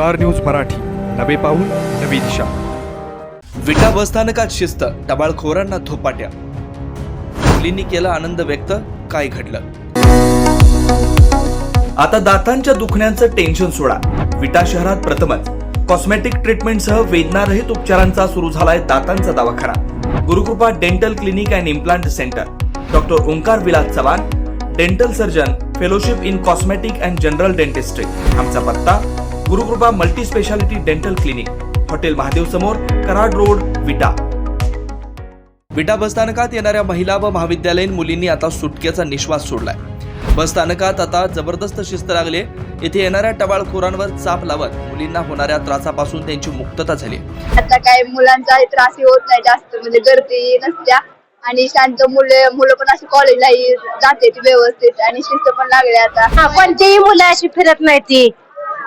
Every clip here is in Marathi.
Star news Marathi. नवे पाऊल नवी दिशा. विटा बसस्थानकात शिस्त टबाळखोरांना धोपाट्या. मुलींनी केला आनंद व्यक्त काय घडलं? आता दातांच्या दुखण्याचं टेन्शन सोडा. विटा शहरात प्रथमच. कॉस्मेटिक ट्रीटमेंटसह वेदनारहित उपचारांचा सुरू झालाय दातांचा दवाखाना. Gurukrupa dental clinic and implant centre doctor Omkar Vilas Chavan dental surgeon fellowship in cosmetic and general dentistry आमचा पत्ता Gurukrupa multi speciality dental clinic hotel Mahadev समोर कराड रोड विटा. विटा बसस्थानकात येणाऱ्या महिला व महाविद्यालयीन मुलींनी आता सुटकेचा निश्वास सोडलाय. बसस्थानकात आता जबरदस्त शिस्त लागले येथे येणाऱ्या टबाळखोरांवर चाप लावत मुलींना होणाऱ्या त्रासापासून त्यांची मुक्तता झाली आता काय मुलांचाही त्रासही होत नाही जास्त म्हणजे गर्दी नसत्या. आणि शांत मुले मुलं पण अशी कॉलेजलाही जाते ती व्यवस्थित आणि शिस्त पण लागले आता. हा कोणतीही मुलं अशी फिरत नाही ती.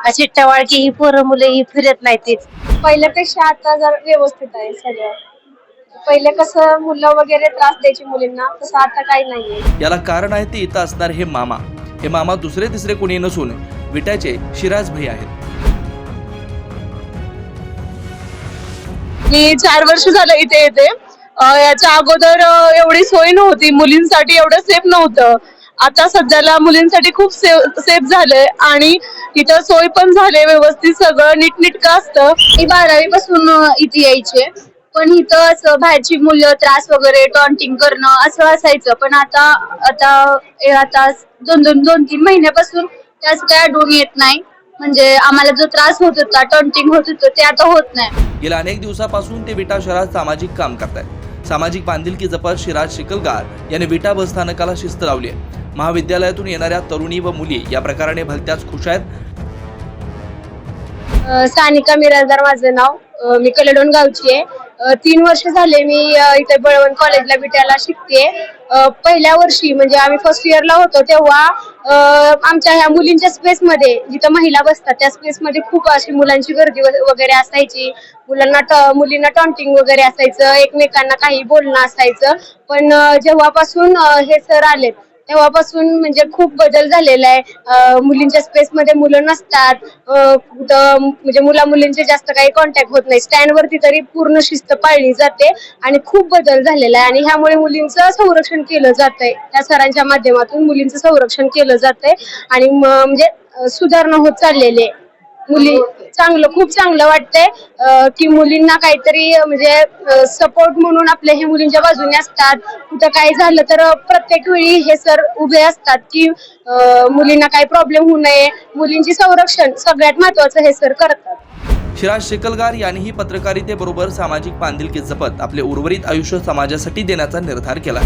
अशी टवाळकी ही पोरं मुलं ही फिरत नाही ती. पहिल्यापेक्षा आता जर व्यवस्थित आहे सगळं. पहिले कसं मुलं वगैरे त्रास द्यायची मुलींना तसं आता काही नाहीये. याला कारण आहे ते इथं असणार हे मामा. हे मामा दुसरे तिसरे कोणी नसून विट्याचे शिराज भाई आहेत. मी चार वर्ष झालं इथे येते. अं, याच्या अगोदर अं, एवढी सोय नव्हती. मुलींसाठी एवढं सेफ नव्हतं. आता सध्याला मुलींसाठी खूप सेफ झालंय. आणि तिथं सोय पण झाले व्यवस्थित सगळं नीटनीटकं असतं. मी बारावी पासून इथे यायचे. पण इथं असं बाहेरची मुलं त्रास वगैरे टॉन्टिंग करणं असं असायचं. पण आता आता आता दोन दोन दोन तीन महिन्यापासून त्याच काय आढळून येत नाही. म्हणजे आम्हाला जो त्रास होत होता टॉन्टिंग होत होतं ते आता होत नाही. गेल्या अनेक दिवसापासून ते विटा शहरात सामाजिक काम करतायत. सामाजिक बांधिलकी जपत शिराज शिकलगार यांनी विटा बसस्थानकाला शिस्त लावली आहे. महाविद्यालयातून येणाऱ्या तरुणी व मुली या प्रकाराने भलत्याच खुश आहेत. सानिका मिराजदार माझं नाव. मी कलेडोन गावची आहे. तीन वर्ष झाले मी इथे बळवंत कॉलेजला बिट्याला शिकते पहिल्या वर्षी म्हणजे आम्ही फर्स्ट इयरला होतो तेव्हा आमच्या ह्या मुलींच्या स्पेसमध्ये जिथं महिला बसतात त्या स्पेसमध्ये खूप अशी मुलांची गर्दी वगैरे असायची. मुलांना मुलींना टॉन्टिंग वगैरे असायचं एकमेकांना काही बोलणं असायचं. पण जेव्हापासून हे सर आलेत तेव्हापासून म्हणजे खूप बदल झालेला आहे. मुलींच्या स्पेसमध्ये मुलं नसतात. कुठं म्हणजे मुला मुलींचे जास्त काही कॉन्टॅक्ट होत नाही. स्टँडवरती तरी पूर्ण शिस्त पाळली जाते आणि खूप बदल झालेला आहे. आणि ह्यामुळे मुलींचं संरक्षण केलं जात आहे त्या सरांच्या माध्यमातून मुलींचं संरक्षण केलं जात आहे आणि म्हणजे सुधारणा होत चाललेली आहे. मुली चांगलं खूप चांगलं वाटतंय की मुलींना काहीतरी म्हणजे सपोर्ट म्हणून आपल्या हे मुलींच्या बाजूने असतात. कुठं काय झालं तर प्रत्येक वेळी हे सर उभे असतात की मुलींना काही प्रॉब्लेम होऊ नये. मुलींची संरक्षण सगळ्यात महत्वाचं हे सर करतात. शिराज शिकलगार यांनीही पत्रकारितेबरोबर सामाजिक बांधिलकी जपत आपले उर्वरित आयुष्य समाजासाठी देण्याचा निर्धार केला.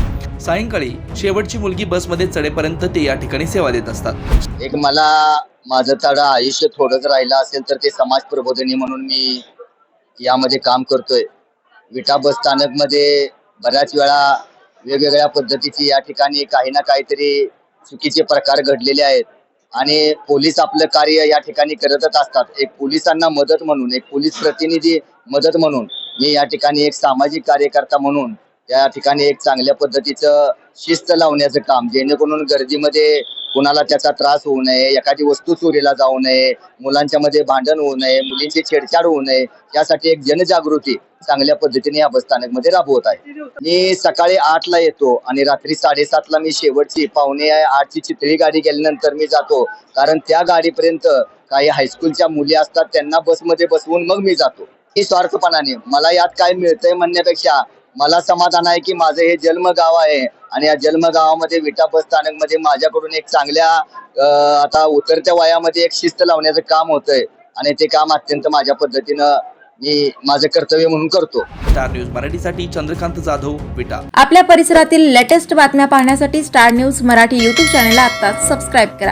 सायंकाळी शेवटची मुलगी बसमध्ये चढेपर्यंत ते या ठिकाणी सेवा देत असतात. एक मला माझं थोडं आयुष्य थोडंच राहिलं असेल तर ते समाज प्रबोधनी म्हणून मी यामध्ये काम करतोय. विटा बस स्थानकमध्ये बऱ्याच वेळा वेगवेगळ्या पद्धतीची या ठिकाणी काही ना काहीतरी चुकीचे प्रकार घडलेले आहेत. आणि पोलीस आपलं कार्य या ठिकाणी करतच असतात. एक पोलिसांना मदत म्हणून एक पोलीस प्रतिनिधी मदत म्हणून मी या ठिकाणी एक सामाजिक कार्यकर्ता म्हणून या ठिकाणी एक चांगल्या पद्धतीचं शिस्त लावण्याचं काम जेणेकरून गर्दीमध्ये कुणाला त्याचा त्रास होऊ नये एखादी वस्तू चोरीला जाऊ नये मुलांच्या मध्ये भांडण होऊ नये मुलींची छेडछाड होऊ नये यासाठी एक जनजागृती चांगल्या पद्धतीने या बसस्थानकमध्ये राबवत आहे. मी सकाळी आठला येतो आणि रात्री साडेसातला मी शेवटची पावणे आठची चितळी गाडी गेल्यानंतर मी जातो. कारण त्या गाडीपर्यंत काही हायस्कूलच्या मुली असतात त्यांना बसमध्ये बसवून मग मी जातो. ही स्वार्थपणाने मला यात काय मिळतंय म्हणण्यापेक्षा मला समाधान आहे की माझं हे जन्मगाव आहे आणि या जन्मगावामध्ये विटा बस स्थानकमध्ये माझ्याकडून एक चांगल्या आता उतरत्या वयामध्ये एक शिस्त लावण्याचं काम होतंय. आणि ते काम अत्यंत माझ्या पद्धतीनं मी माझं कर्तव्य म्हणून करतो. स्टार न्यूज मराठीसाठी चंद्रकांत जाधव विटा. आपल्या परिसरातील लेटेस्ट बातम्या पाहण्यासाठी स्टार न्यूज मराठी यूट्यूब चॅनलला आत्ताच सबस्क्राईब करा.